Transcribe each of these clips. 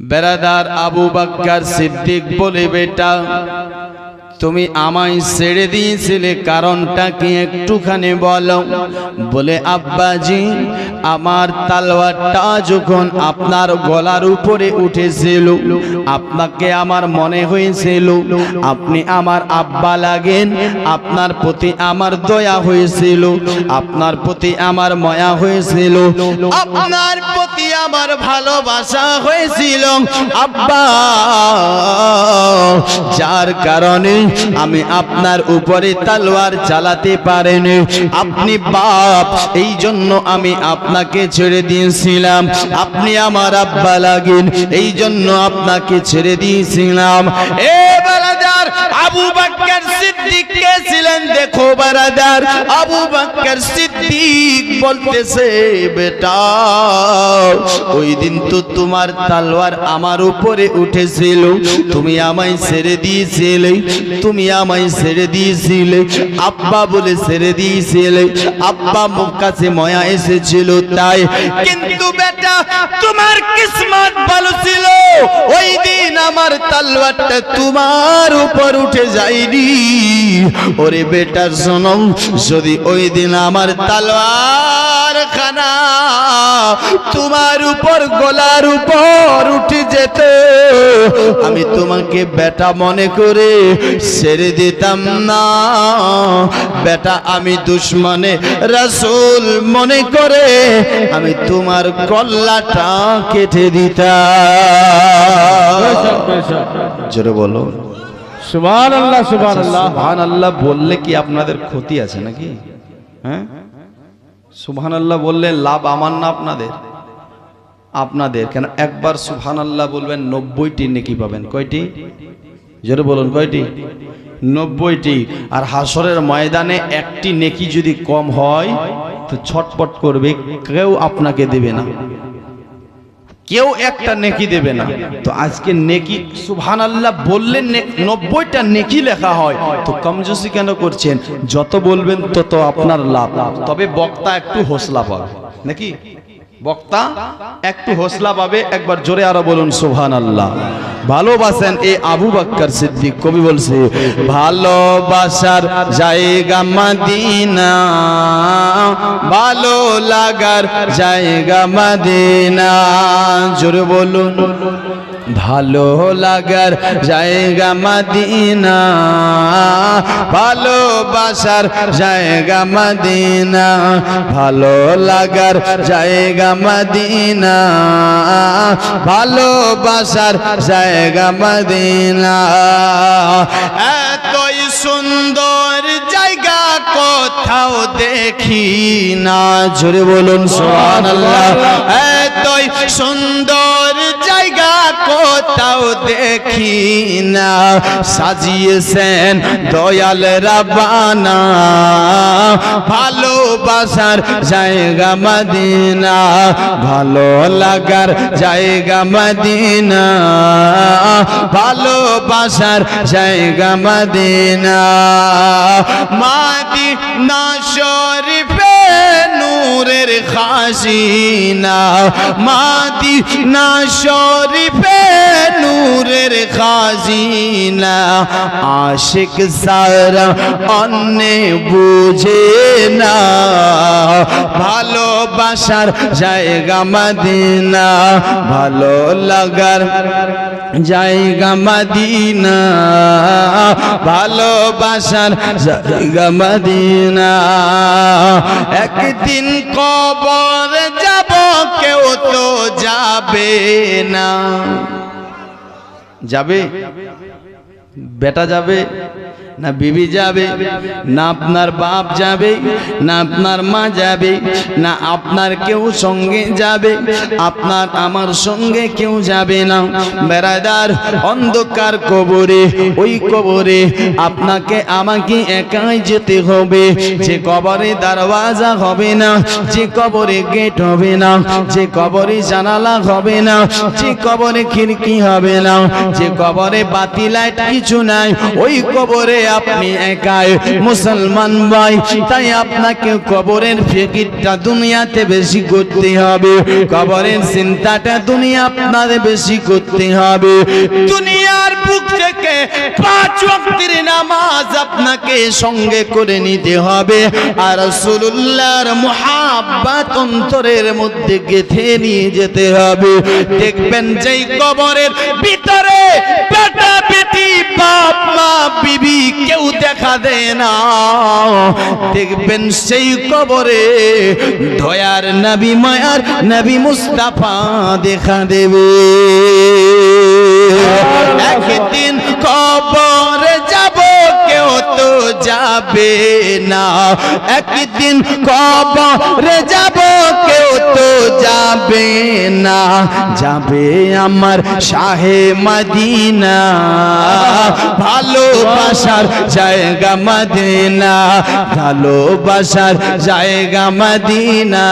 বেরাদার আবু বাক্কার সিদ্দিক বলে বেটা তুমি আমায় ছেড়ে দিয়েছিলে, কারণটা কি একটুখানি বলো? বলে, আব্বাজি, আমার তালওয়ারটা যখন আপনার গলার উপরে উঠেছিল, আপনাকে আমার মনে হয়েছিল, আপনি আমার আব্বা লাগেন, আপনার প্রতি আমার দয়া হয়েছিল, আপনার প্রতি আমার ময়া হয়েছিল, আপনার প্রতি আমার ভালোবাসা হয়েছিল, আব্বা, যার কারণে আমি আপনার উপরে তালোয়ার চালাতে পারেন। আপনি বাপ এই জন্য আমি আপনাকে ছেড়ে দিয়েছিলাম। আপনি আমার আব্বা লাগেন এই জন্য আপনাকে ছেড়ে দিয়েছিলাম। এ বারাদার। আবু সিদ্দিক কে ছিলেন? দেখো বারাদার। আবু সিদ্দিক বলতেছে, বেটা, ওই দিন তো তোমার আমার উপরে উঠেছিল। তুমি আমায় ছেড়ে দিয়েছিলে। তুমি আমায় ছেড়ে দিয়েছিলে। আব্বা বলে ছেড়ে দিয়েছিলে। আব্বা কাছে ময়া এসেছিল তাই। কিন্তু বেটা, তোমার কিসমত ভালো ছিল। ওই দিন আমার তালওয়ারটা তোমার উপর উঠে যাইনি। ওরে বেটা শোনো যদি ওই দিন আমার তালওয়ার খানা তোমার উপর গলার উপর উঠে যেত আমি তোমাকে বেটা মনে করে ছেড়ে দিতাম না। বেটা আমি দুশ্মনে রসুল মনে করে আমি তোমার কল্লাটা কেটে দিতাম। জোরে বলো সুবহান আল্লাহ সুবহান আল্লাহ সুবহান আল্লাহ বললে কি আপনাদের ক্ষতি আছে নাকি? হ্যাঁ? সুবহান আল্লাহ বললে লাভ আমার না আপনাদের? আপনাদের কেন? একবার সুবহান আল্লাহ বলবেন নব্বইটি নেকি পাবেন। কয়টি? জোরে বলুন কয়টি? নব্বইটি। আর হাসরের ময়দানে একটি নেকি যদি কম হয় তো ছটপট করবে কেউ আপনাকে দেবে না। কেউ একটা নেকি দেবে না। তো আজকে নেকি সুহান আল্লাহ বললেন নব্বইটা নেকি লেখা হয়। তো কমজোসি কেন করছেন? যত বলবেন তত আপনার লাভ। তবে বক্তা একটু হোসলা পাবে। নাকি? বক্তা, একটু হোসলা পাবে, একবার জোরে আরও বলুন সুহান আল্লাহ ভালোবাসেন এই আবু বাক্কার সিদ্দিক, কবি বলছে, ভালোবাসার জায়গা মাদিনা, ভালো লাগার জায়গা মাদিনা। জোরে বলুন। ভালো লাগার জায়গা মাদিনা ভালোবাসার জায়গা মাদিনা, ভালো লাগার জায়গা মাদিনা ভালোবাসার জায়গা মাদিনা। এতই সুন্দর জায়গা কোথাও দেখি না। জোরে বলুন, সুবহানাল্লাহ। এতই সুন্দর কোথাও দেখি না সাজিয়েছেন দয়াল রাবানা ভালোবাসার জায়গা মদিনা, ভালো লাগার জায়গা মদিনা। ভালোবাসার জায়গা মদিনা। মাদিনা শরীফে নূরের খাসিনা মাদিনা শরীফে নূরের খাজিনা। আশিক সারা অন্য বুঝে না, ভালোবাসার জায়গা মদিনা, ভালো লাগার জায়গা মদিনা, ভালোবাসার জায়গা মদিনা। একদিন কবর যাব কেউ তো যাবে না। যাবে? বেটা যাবে, না বিবি যাবে, না আপনার বাপ যাবে, না আপনার মা যাবে, না আপনার কেউ সঙ্গে যাবে, আপনার আমার সঙ্গে কেউ যাবে না। বেড়াদার অন্ধকার কবরে, ওই কবরে আপনাকে, আমাকে একাই যেতে হবে। যে কবরে দরওয়াজা হবে না, যে কবরে গেট হবে না, যে কবরে জানালা হবে না, যে কবরে খিড়কি হবে না, যে কবরে বাতি লাইট কিছু নাই। ওই কবরে আপনি একাই মুসলমান ভাই। তাই আপনাকে কবরের ফিকিরটা দুনিয়াতে বেশি করতে হবে। কবরের চিন্তাটা দুনিয়া আপনার বেশি করতে হবে। দুনিয়ার বুক থেকে পাঁচ ওয়াক্তের নামাজ আপনাকে সঙ্গে করে নিতে হবে। আর রাসূলুল্লাহর মুহাব্বত অন্তরের মধ্যে গেথে নিয়ে যেতে হবে। দেখবেন যেই কবরের ভিতরে বাপ, মা, বিবি কেউ দেখা দেয় না। দেখবেন সেই কবরে দয়ার নবী মায়ার নবী মুস্তাফা দেখা দেবে। একদিন কবর যাব কেউ তো যাবে না। একদিন কবর যাব তো যাবে না, যাবে আমার শাহে মদিনা। ভালোবাসার জায়গা মদিনা, ভালোবাসার জায়গা মদিনা।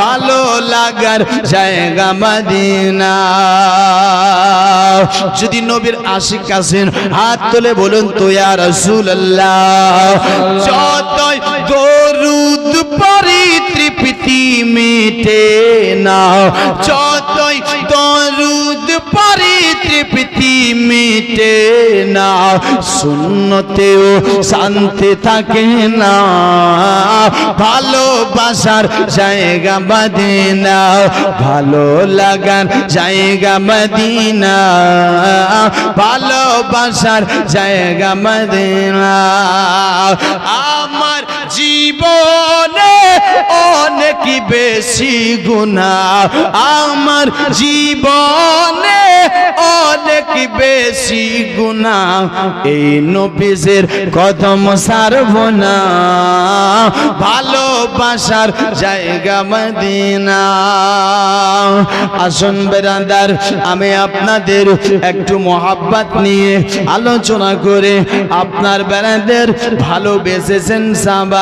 ভালো লাগার জায়গা মদিনা। যদি নবীর আশিক আছেন হাত তুলে বলুন তো, ইয়া রাসূলুল্লাহ, যতই দরুদ পড়ি তৃপ্তি মিটে না। যতই দরুদ পড়ি তৃপ্তি মিটে না। শূন্যতেও শান্তি থাকে না। ভালোবাসার জায়গা মদিনা। ভালো লাগার জায়গা মদিনা। ভালোবাসার জায়গা মদিনা। আমার জীবনে অনেক বেশি গুণা। আমার জীবনে অনেক বেশি গুণা। এই নবিজের কদম সারব না। ভালোবাসার জায়গা মদিনা। আসুন বেরাদার, আমি আপনাদের একটু মোহাব্বত নিয়ে আলোচনা করে আপনার বেড়াদের ভালোবেসেছেন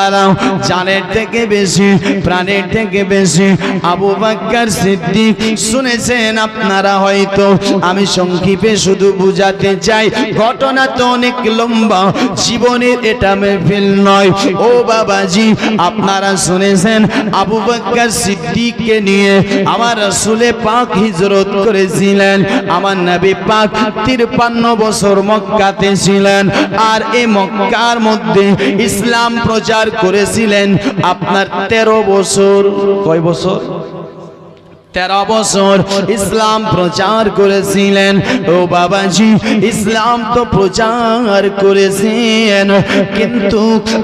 সাবারা জানের থেকে বেশি, প্রাণের থেকে বেশি। আবু বাক্কার সিদ্দিক শুনেছেন, আপনারা হয়তো আমি সংক্ষেপে শুধু বুঝাতে চাই, ঘটনা তো অনেক লম্বা, জীবনের এটা মেহফিল নয়। ও বাবাজি, আপনারা শুনেছেন, আবু বাক্কার সিদ্দিককে নিয়ে আমার রসুলে পাক হিজরত করেছিলেন, আমার নবী পাক তিরপান্ন বছর মক্কাতে ছিলেন, আর এই মক্কার মধ্যে ইসলাম প্রচার করেছিলেন আপনার তেরো বছর। কয় বছর? তেরো বছর ইসলাম প্রচার করেছিলেন। ও বাবাজি, ইসলাম তো প্রচার করেছেন। কিন্তু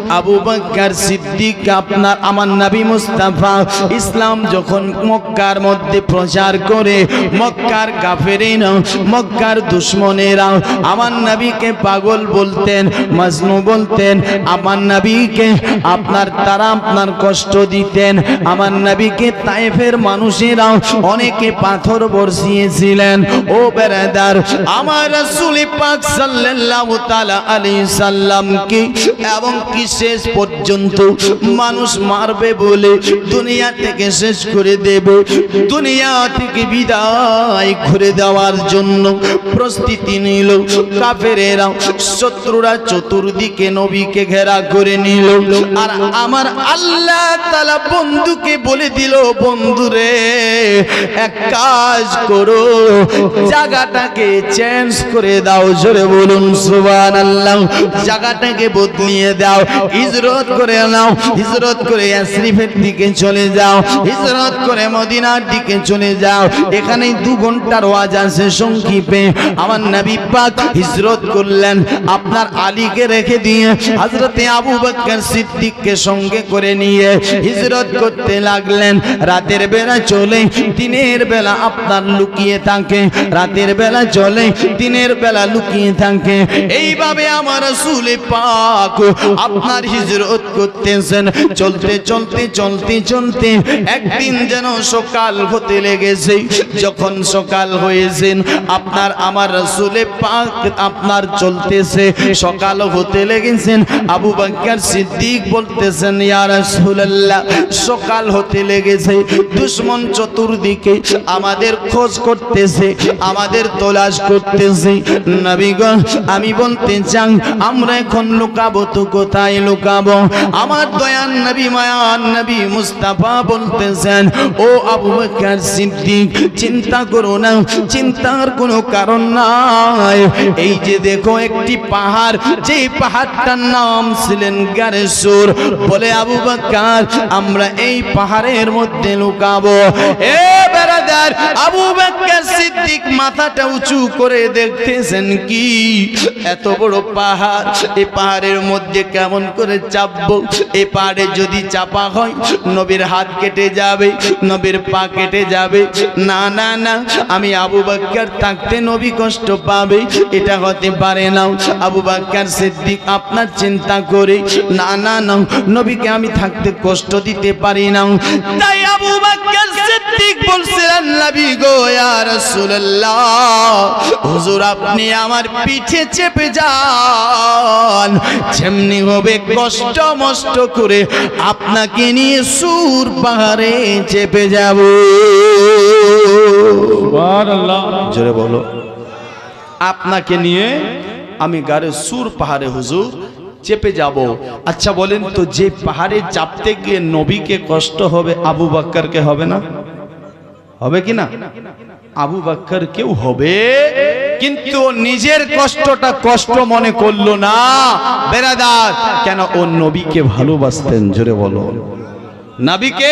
আবু বকর সিদ্দিক, আপনার আমার নবী মুস্তাফা, ইসলাম যখন মক্কার মধ্যে প্রচার করে, মক্কার কাফেরেরা, মক্কার দুশ্মনেরা আমার নবীকে পাগল বলতেন, মাজনু বলতেন, আমার নবীকে আপনার, তারা আপনার কষ্ট দিতেন। আমার নবীকে তাইফের মানুষেরা অনেকে পাথর বর্ষিয়েছিলেন। ও বেরাদার, আমার রাসূল পাক সাল্লাল্লাহু তাআলা আলাইহি সাল্লামকে এবং কি শেষ পর্যন্ত মানুষ মারবে বলে দুনিয়া থেকে শেষ করে দেবে। দুনিয়া থেকে বিদায় ঘুরে দেওয়ার জন্য প্রস্তুতি নিল। কাফেরেরা শত্রুরা চতুর্দিকে নবীকে ঘেরা করে নিল। আর আমার আল্লাহ তালা বন্ধুকে বলে দিল, বন্ধুরে এক কাজ করো, জায়গাটাকে চেঞ্জ করে দাও, জোরে বলুন সুবান আল্লাহ জায়গাটাকে বদলিয়ে দাও, হিজরত করে নাও, হিজরত করে শরীফের দিকে চলে যাও, হিজরত করে মদিনার দিকে চলে যাও। এখানেই দু ঘণ্টার ওয়াজ আছে, সংক্ষেপে। আমার নবী পাক হিজরত করলেন, আপনার আলীকে রেখে দিয়ে হযরতে আবু বকর সিদ্দিককে সঙ্গে করে নিয়ে হিজরত করতে লাগলেন। রাতের বেলা চলে দিনের বেলা আপনার লুকিয়ে থাকে, রাতের বেলা চলে দিনের বেলা লুকিয়ে থাকে। এইভাবে আমার রাসূল পাক আপনার হিজরত করতেছেন। চলতে চলতে চলতে চলতে একদিন যেন সকাল হতে লেগেছে। যখন সকাল হয়েছেন, আপনার, আমার রসুলে পাক আপনার চলতেছে। সকাল হতে লেগেছেন, আবু বাক্কার সিদ্দিক বলতেছেন, ইয়া রাসূলুল্লাহ, সকাল হতে লেগেছে। দুশ্মন চতুর চতুর্দিকে আমাদের খোঁজ করতেছে, আমাদের তোলাশ করতেছে। নবীগণ, আমি বলতে চাই, আমরা এখন লুকাবো তো কোথায় লুকাবো? আমার দয়ান নবী, মায়ান নবী মুস্তাফা বলতেছেন, ও আবু বকর সিদ্দিক, চিন্তা করো না, চিন্তার কোনো কারণ নাই। এই যে দেখো একটি পাহাড় যে পাহাড়টার নাম ছিলেন গারেশ্বর বলে আবু বকর, আমরা এই পাহাড়ের মধ্যে লুকাবো। এ বেরাদার আবু সিদ্দিক মাথাটা উঁচু করে দেখতেছেন কি? এত বড় পাহাড়, এ পাহাড়ের মধ্যে কেমন করে চাপবো? এ পাহাড়ে যদি চাপা হয়, নবীর হাত কেটে যাবে, নবীর পা কেটে যাবে। না না না, আমি আবু বাক্কার থাকতে নবী কষ্ট পাবে, এটা হতে পারে না। আবু বাক্কার সিদ্দিক, আপনার চিন্তা করে। না না না, নবীকে আমি থাকতে কষ্ট দিতে পারি না। তাই আবু বাক্কার সিদ্দিক বলছিলেন, নবী গো রাসূলুল্লাহ হুজুর আপনি আমার পিঠে চেপে যান। যেমনি হবে কষ্ট মষ্ট করে আপনাকে নিয়ে সুর পাহাড়ে চেপে যাব। জোরে বলো। আপনাকে নিয়ে আমি গাড়ে সুর পাহাড়ে হুজুর চেপে যাব। আচ্ছা বলেন তো যে পাহাড়ে চাপতে গিয়ে নবীকে কষ্ট হবে আবু বাক্কারকে হবে না? হবে কি না? আবু বাক্কার কেউ হবে? কিন্তু নিজের কষ্টটা কষ্ট মনে করল না। বেরাদার, কেন ও নবীকে ভালোবাসতেন? জোরে বলো। নবীকে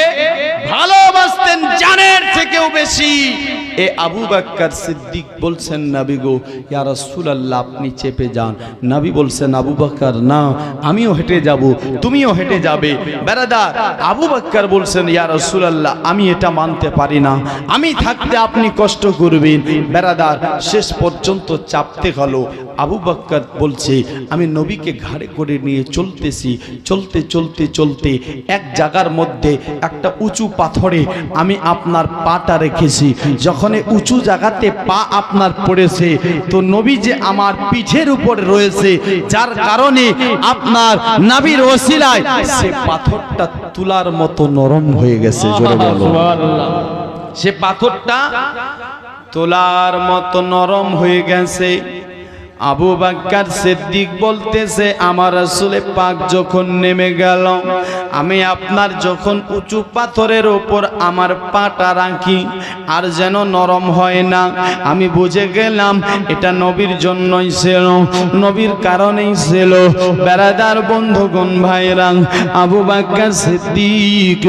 ভালোবাসতেন জানের থেকেও বেশি। এ আবু বাক্কার সিদ্দিক বলছেন, নবী গো, ইয়া রাসূলুল্লাহ, আপনি চেপে যান। নবী বলছেন, আবু বাক্কার না, আমিও হেঁটে যাব, তুমিও হেঁটে যাবে। বেরাদার, আবু বাক্কার বলছেন, ইয়া রাসূলুল্লাহ, আমি এটা মানতে পারি না। আমি থাকতে আপনি কষ্ট করবেন। বেরাদার, শেষ পর্যন্ত চাপতে হলো আবু বাক্কার বলছে আমি নবীকে ঘাড়ে করে নিয়ে চলতেছি চলতে চলতে চলতে এক জায়গার মধ্যে একটা উঁচু পাথরে আমি আপনার পাটা রেখেছি। যখন উঁচু জায়গাতে পা আপনার পড়েছে তো নবী যে আমার পিঠের উপর রয়েছে যার কারণে আপনার নাবির ওসিলায় সে পাথরটা তুলার মতো নরম হয়ে গেছে জোরে বলো। সে পাথরটা তোলার মতো নরম হয়ে গেছে। আবু বাক্কার সিদ্দিক বলতেছে, আমার আসলে পাক যখন নেমে গেল, আমি আপনার যখন উঁচু পাথরের ওপর আমার পাটা রাখি, আর যেন নরম হয় না, আমি বুঝে গেলাম এটা নবীর জন্যই ছিল, নবীর কারণেই ছিল। বেড়াদার বন্ধুগণ ভাইরা আবু বাক্কার সিদ্দিক,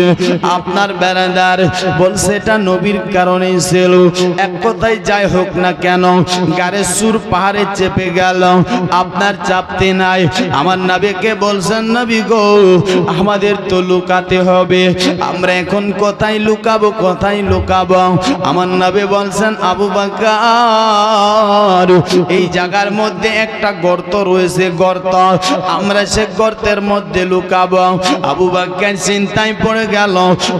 আপনার বেড়াদার বলছে, এটা নবীর কারণেই ছিল। এক কথায় যাই হোক না কেন গারে সুর পাহাড়ে চেপে গেল আপনার চাপতে নাই। আমার নাবিকে বলছেন, নবী গো, আমাদের তো লুকাতে হবে। আমরা এখন কোথায় লুকাবো কোথায় লুকাবো? আমার নবী বলছেন, আবু বাকার, এই জায়গার মধ্যে একটা গর্ত রয়েছে, গর্ত। আমরা সে গর্তের মধ্যে লুকাবো। আবু বাক্কার চিন্তায় পড়ে গেল,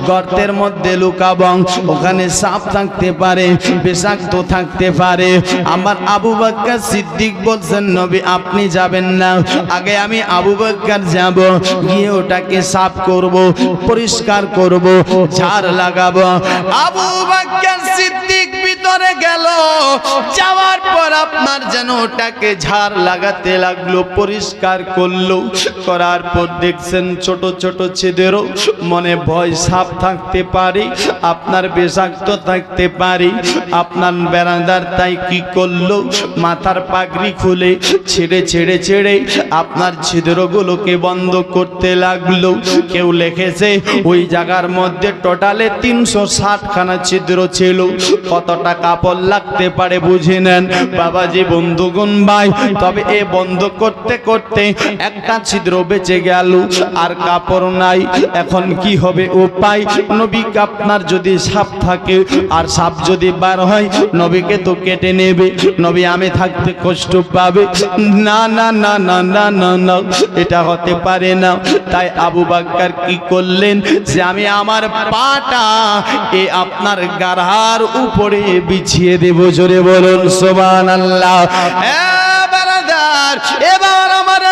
গর্তের মধ্যে লুকাবো। ওখানে সাপ থাকতে পারে, বিষাক্ত থাকতে পারে। আমার আবু বাক্কার সিদ্দিক বলছেন নবী, আপনি যাবেন না। আগে আমি আবু বাক্কার যাব, গিয়ে ওটাকে সাফ করব, পরিষ্কার করব, ঝাড় লাগাবো। আবু বাক্কার সিদ্দিক ভিতরে গেল। যাওয়ার পর আপনার যেন ওটাকে ঝাড় লাগাতে লাগল, পরিষ্কার করল। করার পর দেখছেন ছোট ছোট ছেদেরও মনে ভয়, সাপ থাকতে পারে, আপনার বিষাক্ত থাকতে পারে। আপনার বেড়াদার তাই কি করল? মাথার পাগড়ি খুলে ছেড়ে ছেড়ে ছেড়ে আপনার ছিদ্রগুলোকে বন্ধ করতে লাগল। কেউ লেখেছে, ওই জায়গার মধ্যে টোটালে তিনশো ষাট খানা ছিদ্র ছিল। কতটা কাপড় লাগতে পারে, বুঝে নেন। বাবাজি, বন্ধুগণ, ভাই, তবে এ বন্ধ করতে করতে একটা ছিদ্র বেঁচে গেল আর কাপড় নাই। এখন কি হবে উপায়? নবীকে আপনার যদি সাপ থাকে আর সাপ যদি বার হয়, নবীকে তো কেটে নেবে। নবী আমি থাকতে কষ্ট পাবে। না না না না না না না, এটা হতে পারে না। তাই আবু বাক্কার কি করলেন? যে আমি আমার পাটা এ আপনার গাড়ার উপরে বিছিয়ে দেব জোরে বলুন সোমান আল্লাহ এবার আমার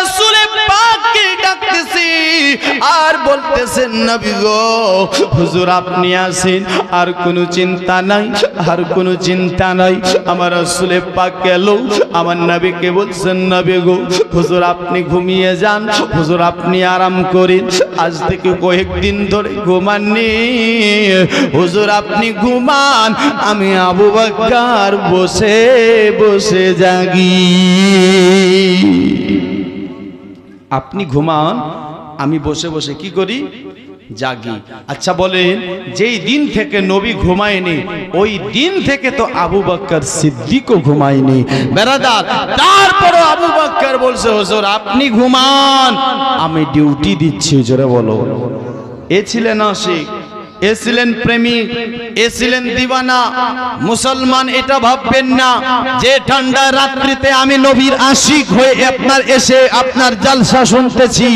আর বলতেছেন, নবী গো, হুজুর আপনি আসেন আর কোনো চিন্তা নাই, আর কোনো চিন্তা নাই। আমার রসুলে পাক গেল, আমার নবীকে বলছেন, নবী গো, হুজুর আপনি ঘুমিয়ে যান, হুজুর আপনি আরাম করেন। আজ থেকে কয়েকদিন ধরে ঘুমাননি। হুজুর আপনি ঘুমান, আমি আবু বাক্কার বসে বসে জাগি। আপনি ঘুমান আমি বসে বসে কি করি? জাগি। আচ্ছা বলেন, যেই দিন থেকে নবী ঘুমায়নি, ওই দিন থেকে তো আবু বাক্কর সিদ্দিকও ঘুমায়নি। বেড়াদার তারপরও আবু বাক্কর বলছে, হুজুর, আপনি ঘুমান। আমি ডিউটি দিচ্ছি, জোরে বলো। এ ছিলেন আশিক। এ ছিলেন প্রেমিক দিওয়ানা মুসলমান এটা ভাববেন না যে ঠান্ডা রাত্রিতে আমি নবীর আশিক হয়ে আপনার এসে আপনার জালসা শুনতেছি।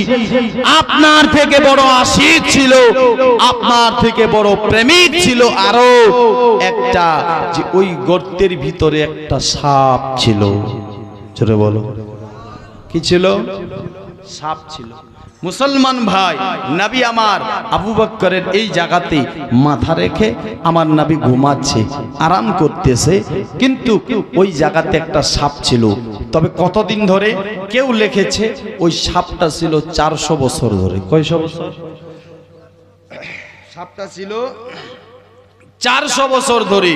আপনার থেকে বড় আশিক ছিল, আপনার থেকে বড় প্রেমিক ছিল আরও। একটা যে ওই গর্তের ভিতরে একটা সাপ ছিল। বলো। কি ছিল? সাপ ছিল। মুসলমান ভাই নবী আমার আবু বক্করের এই জায়গাতে মাথা রেখে আমার নাবি ঘুমাচ্ছে আরাম করতেছে কিন্তু ওই জায়গাতে একটা সাপ ছিল। তবে কতদিন ধরে কেউ লিখেছে ওই সাপটা ছিল চারশো বছর ধরে। কয়শো বছর? সাপটা ছিল চারশো বছর ধরে।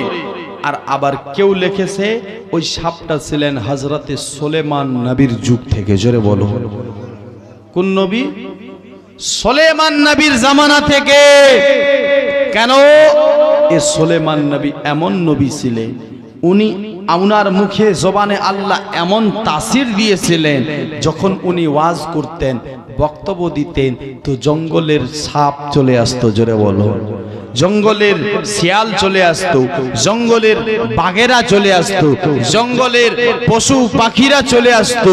আর আবার কেউ লিখেছে ওই সাপটা ছিলেন হজরতে সোলেমান নবীর যুগ থেকে। জোরে বলো। কোন নবী? সোলেমান নবীর জামানা থেকে। কেন? এ সোলেমান নবী এমন নবী ছিলেন, উনি উনার মুখে জবানে আল্লাহ এমন তাসির দিয়েছিলেন, যখন উনি ওয়াজ করতেন বক্তব্য দিতেন, তো জঙ্গলের সাপ চলে আসতো, জোরে বলো। জঙ্গলের শিয়াল চলে আসতো, জঙ্গলের বাঘেরা চলে আসতো, জঙ্গলের পশু পাখিরা চলে আসতো,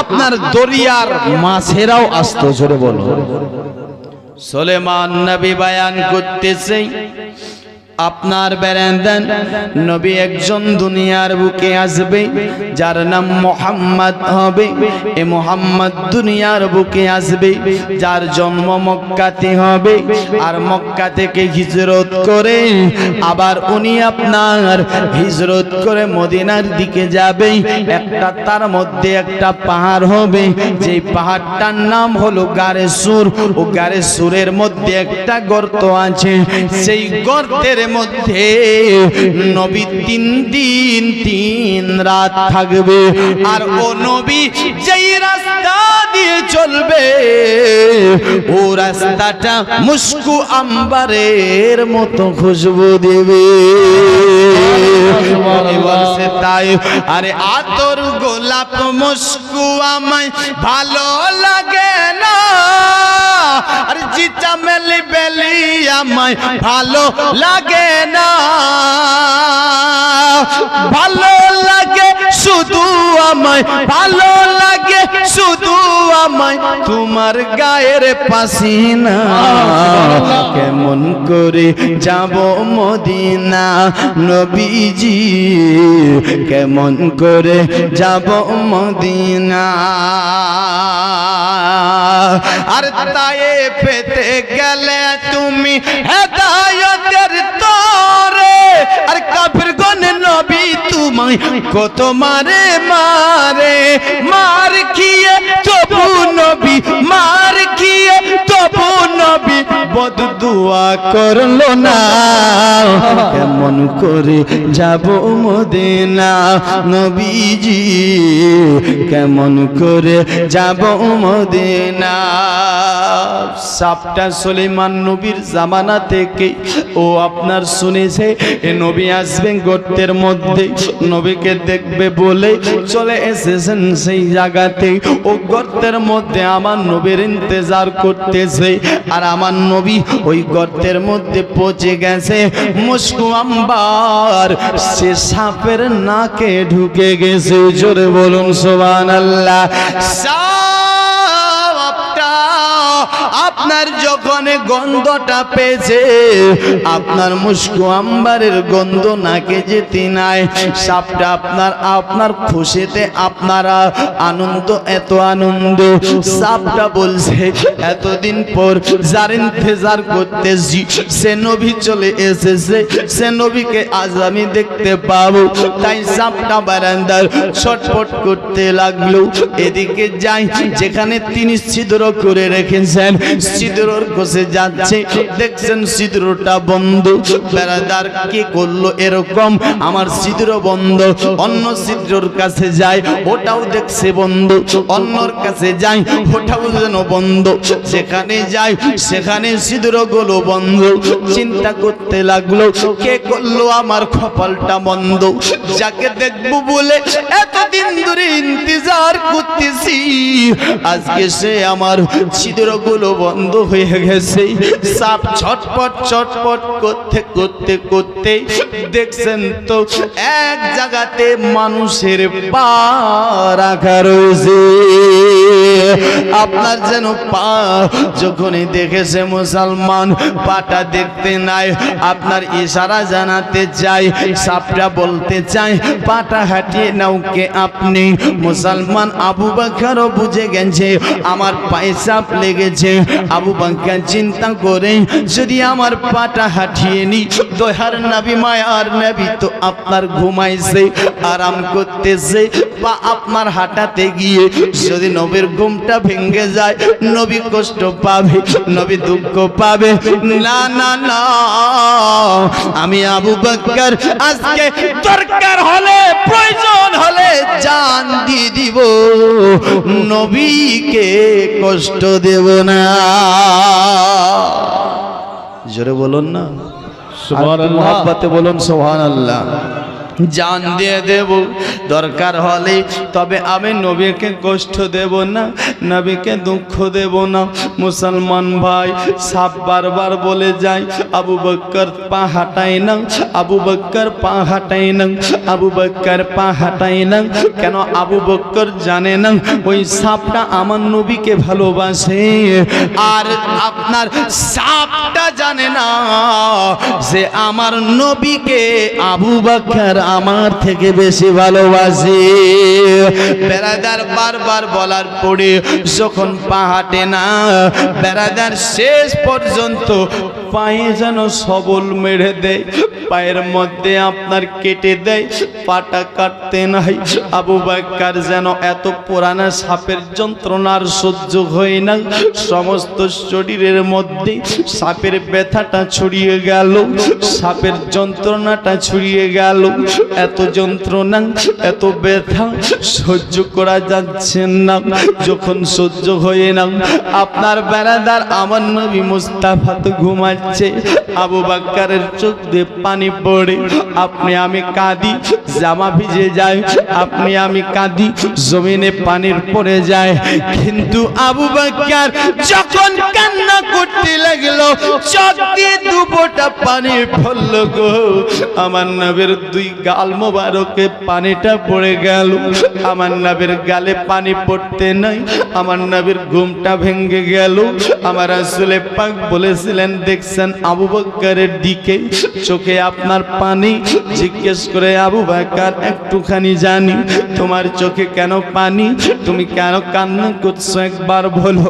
আপনার দরিয়ার মাছেরাও আসতো, জোরে বলো। সোলেমান নবী বায়ান করতেছে আপনার বেরেন্দেন নবী একজন দুনিয়ার বুকে আসবে, যার নাম মোহাম্মদ হবে। এ মোহাম্মদ দুনিয়ার বুকে আসবে, যার জন্ম মক্কাতে হবে। আর মক্কা থেকে হিজরত করে আবার উনি আপনার হিজরত করে মদিনার দিকে যাবে। একটা তার মধ্যে একটা পাহাড় হবে, যেই পাহাড়টার নাম হলো গারে সুর ও গারে সুরের মধ্যে একটা গর্ত আছে, সেই গর্তের মধ্যে নবী তিন দিন, তিন রাত থাকবে। আর ও নবী যেই রাস্তা দিয়ে চলবে, ও রাস্তাটা মুস্কু আম্বারের মতো খুশবু দেবে। তাই, আরে আতর গোলাপ মুস্কু আমায় ভালো লাগে না। আর জিচা মেলি বেলি আমায় ভালো লাগে না। ভালো লাগে আমায় ভালো লাগে, শুধু আমায় তোমার গায়ের পাসিনা। কেমন করে যাব মদিনা নবীজি? কেমন করে যাব মদিনা? আর তায়ে পেতে গেলে তুমি হেদায়তের তরে। আর কাফির গন নবী তোমায় কত মারে মারে খেয়ে তবু নবী মার দুয়া করল না। কেমন করে যাব মদিনা? নবীজি, কেমন করে যাব মদিনা? সাপটা সলিমান নবীর জামানা থেকে ও আপনার শুনেছে, এ নবী আসবেন গর্তের মধ্যে। নবীকে দেখবে বলে চলে এসেছেন সেই জায়গাতে। ও গর্তের মধ্যে আমার নবীর ইন্তজার করতেছে। আর আমার নবী ওই গর্তের মধ্যে পচে গেছে, মুস্কু আম্বার। সে সাপের নাকে ঢুকে গেছে, জোরে বলুন সোবান আল্লাহ আপনার যখন গন্ধটা পেয়েছে, আপনার মুস্কু আম্বারের গন্ধ নাকে যেতে নাই। সাপটা আপনার আপনার খুশিতে আপনারা আনন্দ, এত আনন্দ। সাপটা বলছে, এতদিন পর যার ইন্তজার করতেছি, সে নবী চলে এসেছে, সে নবীকে আজ আমি দেখতে পাবো। তাই সাপটা বারান্দার ছটপট করতে লাগল। এদিকে যাই, যেখানে তিনি ছিদ্র করে রেখেছেন ছিদ্রর কোষে যাচ্ছে। দেখছেন ছিদ্রটা বন্ধ। বেড়াদার কি করল এরকম? আমার ছিদ্র বন্ধ। অন্য ছিদ্রর কাছে যায়, ওটাও দেখছে বন্ধ। অন্যর কাছে যাই ওটাও যেন বন্ধ। যেখানে যাই সেখানে ছিদ্রগুলো বন্ধ। চিন্তা করতে লাগল, কে করল আমার কপালটা বন্ধ? যাকে দেখব বলে এতদিন ধরে ইন্তজার করতেছি। আজকে সে আমার ছিদ্রগুলো বন্ধ। হয়ে গেছে। সাপ ছটপট ছটপট করতে করতে করতে দেখছেন তো এক জায়গাতে মানুষের পা রাখা রয়েছে। আপনার যেন পা যখনই দেখেছে মুসলমান, পাটা দেখতে নাই, আপনার ইশারা জানাতে চাই, সাপটা বলতে চাই, পাটা হাঁটিয়ে নাও কে আপনি। মুসলমান আবু বাকারও বুঝে গেছে, আমার পায়ে সাপ লেগেছে আবু বাক্কার চিন্তা করে, যদি আমার পাটা হাঁটিয়ে নি দোহার নাবি, মায়ার নাবি, তো আপনার ঘুমাইছে, আরাম করতেছে, বা আপনার হাঁটাতে গিয়ে যদি নবীর ঘুমটা ভেঙে যায়, নবী কষ্ট পাবে, নবী দুঃখ পাবে। না না না, আমি আবু বক্কর আজকে দরকার হলে, প্রয়োজন হলে জান দিয়ে দিব, নবীকে কষ্ট দেব না। জোরে বলুন না। মহাব্বাতে বলুন সোহান আল্লাহ জান দিয়ে দেব, দরকার হলে। তবে আমি নবীকে কষ্ট দেব না, নবীকে দুঃখ দেব না। মুসলমান ভাই, সাপ বারবার বলে যায়, আবু বক্কর পা হাঁটাই না, আবু বক্কর পা হাঁটাই না, আবু বক্কর পা হাঁটাই না। কেন আবু বক্কর জানে না, ওই সাপটা আমার নবীকে ভালোবাসে। আর আপনার সাপটা জানে না যে আমার নবীকে আবু বক্কর আমার থেকে বেশি ভালোবাসে। বেড়াদার বারবার বলার পরে যখন পা হাঁটে না, বেড়াদার শেষ পর্যন্ত পায়ে যেন সবল মেরে দেয়, পায়ের মধ্যে আপনার কেটে দেয়, পাটা কাটতে নাই। আবু বাক্কার যেন এত পুরানা সাপের যন্ত্রণার সহ্য হয় না। সমস্ত শরীরের মধ্যে সাপের ব্যথাটা ছড়িয়ে গেল, সাপের যন্ত্রণাটা ছড়িয়ে গেল। এত যন্ত্রণা, এত ব্যথা, সহ্য করা যাচ্ছে না। যখন সহ্য হয়ে না, আপনার বেড়াদার আমার নবী মুস্তাফা তো ঘুমাচ্ছে। আবু বাক্কারের চোখ দিয়ে পানি পড়ে। আপনি, আমি কাঁদি, জামা ভিজে যায়। আপনি, আমি কাঁদি, জমিনে পানির পড়ে যায়। কিন্তু আবু বাক্কার যখন কান্না করতে লাগল, চোখ দিয়ে দুপোটা পানি ফলল গো। আমার নবের দুই গাল মোবারকে পানিটা পড়ে গেল। আমার নবের গালে পানি পড়তে নাই, আমার নবীর ঘুমটা ভেঙে গেল। আমার আসলে পাক বলেছিলেন, দেখছেন আবু বক্করের দিকে চোখে আপনার পানি। জিজ্ঞেস করে, আবু বাক্কার একটুখানি জানি, তোমার চোখে কেন পানি? তুমি কেন কান্না করছ? একবার বলো।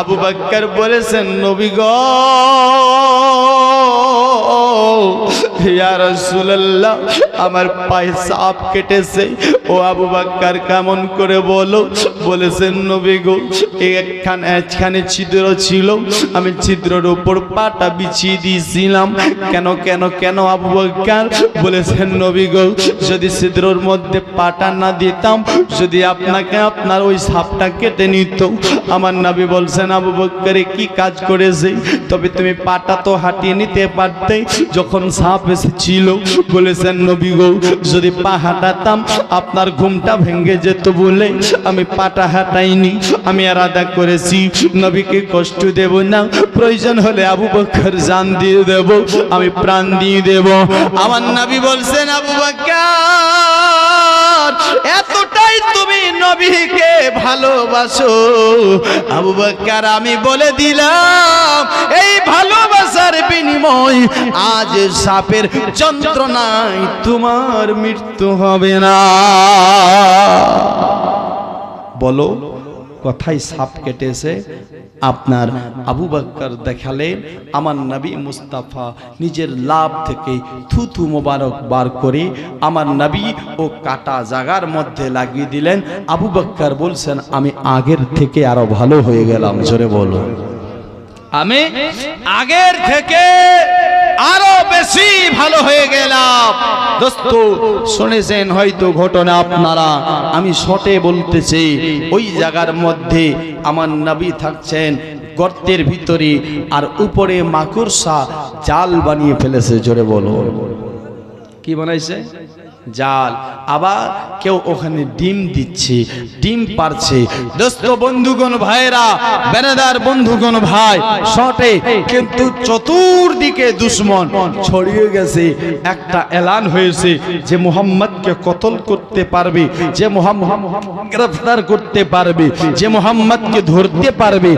আবু বাক্কার বলেছেন, নবী গো আমার পায়ে সাপ কেটেছে। ও আবু বাক্কার কেমন করে বলো? বলেছেন, নবী গো একখান ছিদ্র ছিল। আমি ছিদ্রের উপর পাটা বিছিয়ে দিয়েছিলাম। কেন কেন কেন আবু বাক্কার বলেছেন, নবী গো, যদি ছিদ্রর মধ্যে পাটা না দিতাম, যদি আপনাকে আপনার ওই সাপটা কেটে নিত। আমার নবী বলছেন, আবু বক্করে কি কাজ করেছে? তবে তুমি পাটা তো হাঁটিয়ে নিতে পারতে। যখন সাপ এসেছিল বলেছেন নবী গৌ, যদি পা হাঁটাতাম আপনার ঘুমটা ভেঙে যেত বলে আমি পাটা হাঁটাইনি, আমি আর আদা করেছি, নবীকে কষ্ট দেব না, প্রয়োজন হলে আবু বক্কর জান দিয়ে দেব, আমি প্রাণ দিয়ে দেব। আমার নবী বলছেন, আবু বক্কর এতটাই তুমি নবীকে ভালোবাসো। আবু বকর, আমি বলে দিলাম, এই ভালোবাসার বিনিময় আজ সাপের যন্ত্রণায় তোমার মৃত্যু হবে না। বলো কথাই সাপ কেটেছে। আপনার আবু বাক্কার দেখালেন আমার নবী মুস্তাফা নিজের লাভ থেকে থুথু মোবারক বার করে আমার নবী ও কাটা জাগার মধ্যে লাগিয়ে দিলেন। আবু বাক্কার বলছেন, আমি আগের থেকে আরও ভালো হয়ে গেলাম। জোরে বলো আমি আগের থেকে আরও বেশি ভালো হয়ে গেলাম। দোস্ত, শুনেছেন হয়তো ঘটনা আপনারা। আমি শটে বলতেছি, ওই জায়গার মধ্যে আমার নবী থাকছেন, গর্তের ভিতরে, আর উপরে মাকুরসা জাল বানিয়ে ফেলেছে, জোরে বলো কি বানাইছে? জাল। আবার কেউ ওখানে ডিম দিচ্ছে, ডিম পারছে। দোস্ত বন্ধুগণ ভাইরা বেনাদার বন্ধুগণ, ভাই, শটে কিন্তু চতুর্দিকে দুশ্মন ছড়িয়ে গেছে। একটা এলান হয়েছে যে মোহাম্মদকে কতল করতে পারবে, যে মোহাম্মদ গ্রেফতার করতে পারবে, যে মোহাম্মদকে ধরতে পারবে,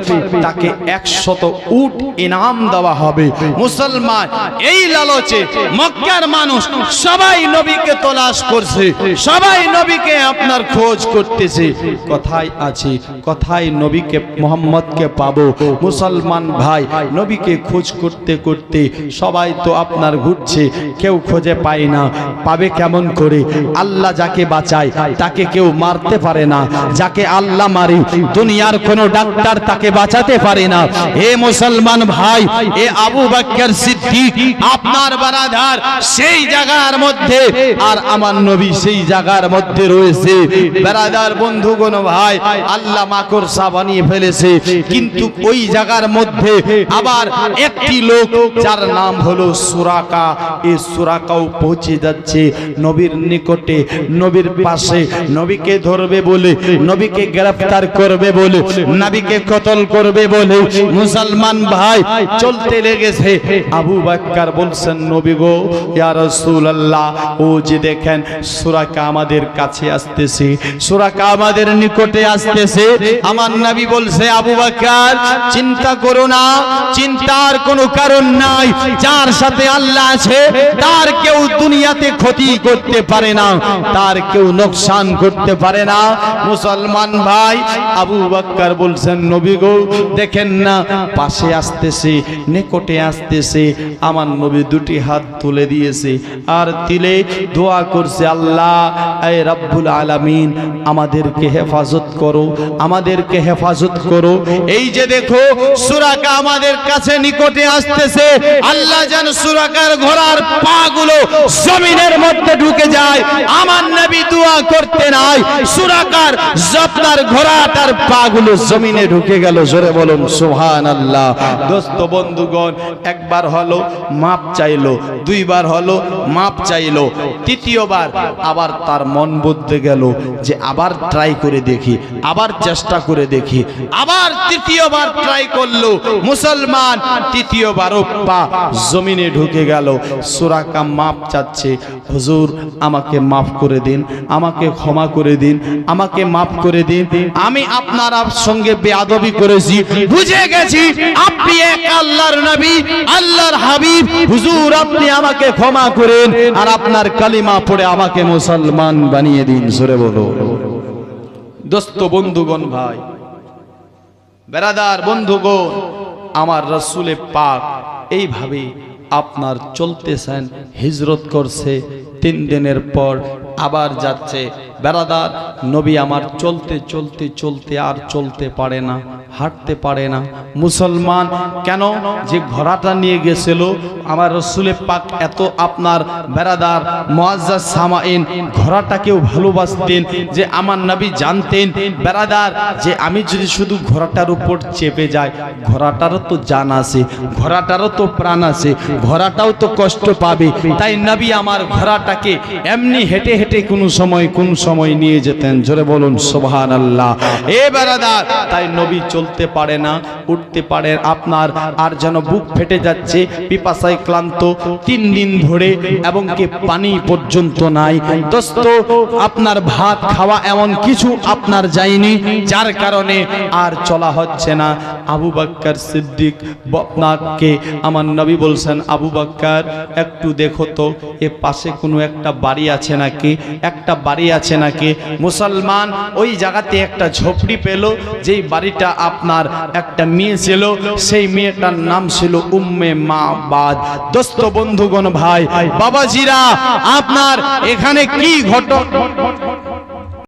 তাকে একশত উট ইনাম দেওয়া হবে। মুসলমান, এই লালচে মক্কার মানুষ সবাই নবীকে তলাশ করছে। সবাই নবীকে আপনার খোঁজ করতেছে। কথাই আছে? কথাই নবীকে, মোহাম্মদকে পাবো? মুসলমান ভাই, নবীকে খোঁজ করতে করতে সবাই তো আপনার ঘুরছে। কেউ খোঁজে পায় না। পাবে কেমন করে? আল্লাহ যাকে বাঁচায়, তাকে কেউ মারতে পারে না। যাকে আল্লাহ মারি, দুনিয়ার কোনো ডাক্তার তাকে বাঁচাতে পারে না। হে মুসলমান ভাই, এ আবু বাক্কার সিদ্দিক, আপনার বারাধার সেই জায়গার মধ্যে, আর আমার নবী সেই জায়গার মধ্যে রয়েছে। বেরাদার বন্ধুগণ ভাই, আল্লাহ মাকড়সা বানিয়ে ফেলেছে। কিন্তু ওই জায়গার মধ্যে আবার একটি লোক যার নাম হলো সুরাকা। এই সুরাকাও পৌঁছে যাচ্ছে নবীর নিকটে, নবীর পাশে। নবীকে ধরবে বলে, নবীকে গ্রেফতার করবে বলে, নবীকে কতল করবে বলে। মুসলমান ভাই, চলতে লেগেছে। আবু বাক্কার বলছেন, নবী গো, ইয়া রাসূলুল্লাহ, ও যে দেখেন সুরাকা আমাদের কাছে আসতেছে। সুরাকা আমাদের নিকটে আসতেছে। আমার নবী বলছে, আবু বাক্কার চিন্তা করো না, চিন্তার কোনো কারণ নাই। যার সাথে আল্লাহ আছে, তার কেউ দুনিয়াতে ক্ষতি করতে পারে না, তার কেউ নোকসান করতে পারে না। মুসলমান ভাই, আবু বাক্কার বলছেন, নবী গো, দেখেন না, পাশে আসতেছে, নিকটে আসতেছে। আমার নবী দুটি হাত তুলে দিয়েছে। আর তিলে দোয়া করছে আল্লাহ, এই রব্বুল আলামিন, আমাদেরকে হেফাজত করো, আমাদেরকে হেফাজত করো। এই যে দেখো, সুরাকা আমাদের কাছে নিকটে আসতেছে। আল্লাহ যেন সুরাকার ঘোড়ার পাগুলো জমিনের মধ্যে ঢুকে যায়। আমার নবী দোয়া করতে নাই, সুরাকার জপনার ঘোড়াটার পাগুলো জমিনে ঢুকে গেল। জোরে বলুন সুহান আল্লাহ দোস্ত বন্ধুগণ, একবার হলো, মাপ চাইলো, দুইবার হলো, মাপ চাইলো তৃতীয়বার আবার তার মন বদলে গেল যে আবার ট্রাই করে দেখি, আবার চেষ্টা করে দেখি, আবার তৃতীয়বার ট্রাই করল, মুসলমান তৃতীয়বারও পা জমিনে ঢুকে গেল সুরাকা মাপ চাচ্ছে, হুজুর, আমাকে মাফ করে দিন, আমাকে ক্ষমা করে দিন, আমাকে মাফ করে দিন, আমি আপনার সঙ্গে বেয়াদবি করেছি, বুঝে গেছি, আপনি এক আল্লাহর নবী, আল্লাহর হাবিব, হুজুর, আপনি আমাকে ক্ষমা করেন, আর আপনার কালিমা পড়ে আমাকে মুসলমান বানিয়ে দিন, সরে বলো। দোস্ত বন্ধুগণ ভাই, বেরাদার বন্ধুগণ, আমার রসুলে পাক এইভাবে আপনার চলতেছেন, হিজরত করছে, তিন দিনের পর আবার যাচ্ছে। বেড়াদার, নবী আমার চলতে চলতে চলতে আর চলতে পারে না, হাঁটতে পারে না। মুসলমান, কেন? যে ঘোড়াটা নিয়ে গেছিল, আমার রসুলে পাক এত আপনার বেড়াদার মোয়াজ্জাজ সামাইন ঘোড়াটাকেও ভালোবাসতেন যে আমার নবী জানতেন, বেড়াদার, যে আমি যদি শুধু ঘোড়াটার উপর চেপে যাই, ঘোড়াটারও তো জান আছে, ঘোড়াটারও তো প্রাণ আছে, ঘোড়াটাও তো কষ্ট পাবে। তাই নবী আমার ঘোড়াটাকে এমনি হেঁটে হেঁটে কোনো সময়, কোন সময় নিয়ে যেতেন। জোরে বলুন সোভান আল্লাহ এ বেড়াদার তাই নবী চলতে পারে না, উঠতে পারে আপনার, আর যেন বুক ফেটে যাচ্ছে, পিপাসায় ক্লান্ত, তিন দিন ধরে, এবং কি পানি পর্যন্ত নাই। দোস্ত, আপনার ভাত খাওয়া এমন কিছু আপনার যায়নি, যার কারণে আর চলা হচ্ছে না। আবু বাক্কার সিদ্দিক আপনাকে আমার নবী বলছেন, আবু বাক্কার একটু দেখো তো, এ পাশে কোনো একটা বাড়ি আছে নাকি? একটা বাড়ি আছে নাকি? মুসলমান, ওই জায়গাতে একটা ঝোপড়ি পেল, যেই বাড়িটা আপনার একটা মেয়ে ছিল, সেই মেয়েটার নাম ছিল উম্মে মা বাদ দোস্ত বন্ধুগণ ভাই, বাবাজিরা, আপনার এখানে কি ঘটনা?